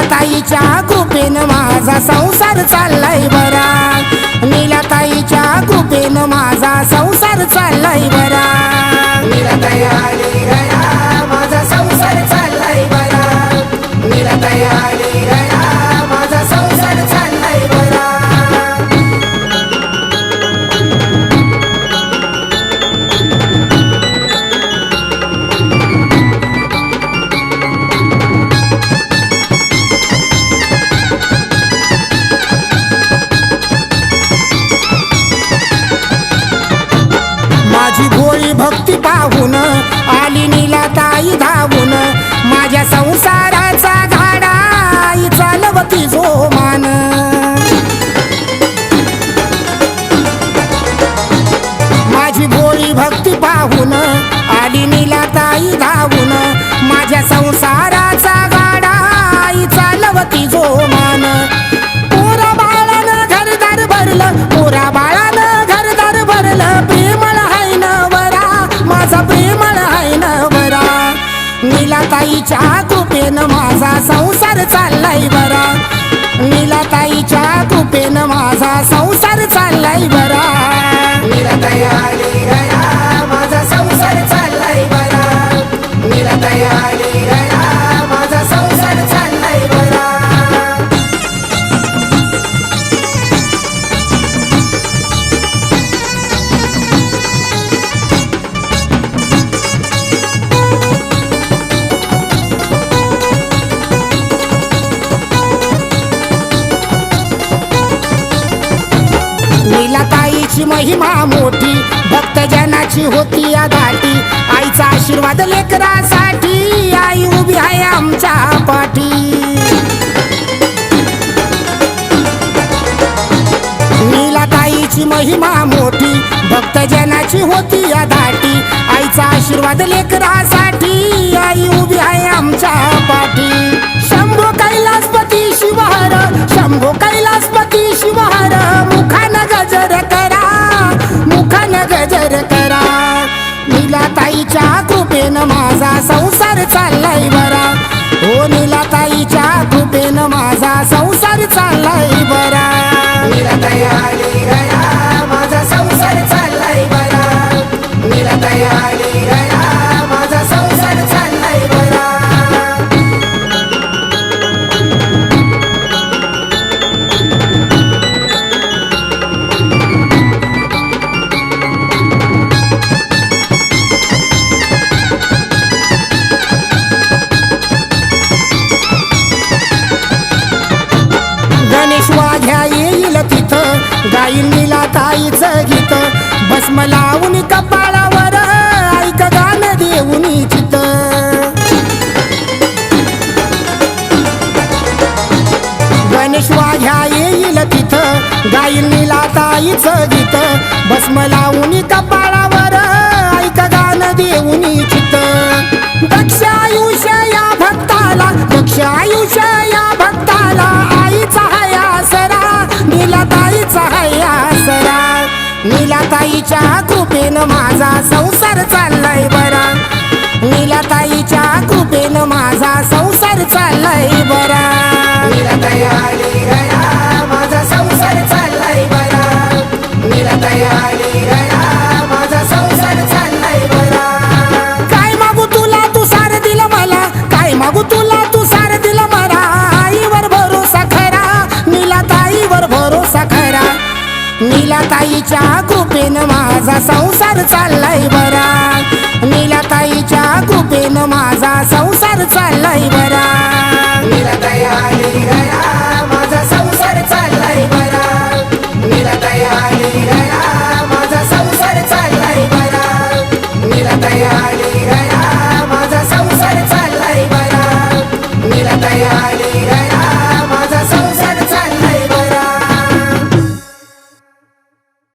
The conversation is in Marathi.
नीलाताईच्या कृपेनं माझा संसार चाललाय बरा. नीलाताईच्या कृपेनं माझा संसार चाललाय बरा. माझी भक्ती पाहून आली नीला ताई धावून. माझ्या संसाराचा चाललाय बरा. नीलाताईच्या कृपेनं माझा संसार चाललाय बरा. आईची महिमा मोठी भक्तजनाची होती या घाटी आईचा आशीर्वाद लेकरासाठी आई उभी आहे आमच्या पाठी. नीलाताईची महिमा मोठी भक्तजनाची होती या घाटी आईचा आशीर्वाद लेकरासाठी मुखान गजर करा. नीलाताईच्या कृपेनं माझा संसार चाललाय बरा. हो नीलाताईच्या कृपेनं गाईन गाईल ताईच ताईचं गीत. भस्म लावून कपाळावर ऐक गाणं देऊन चित. गणेश वाघ्या येईल तिथं. गाईन नीला ताईच गीत. भस्म लावून कपाळावर ऐक गाणं देऊन चित. दक्षा कृपेनं माझा संसार चाललाय बरा. नीलाताईच्या कृपेनं माझा संसार चाललाय बरा. नीलाताई माझा संसार चाललाय बरा. नीलाताईच्या कृपेनं माझा संसार चाललाय बरा.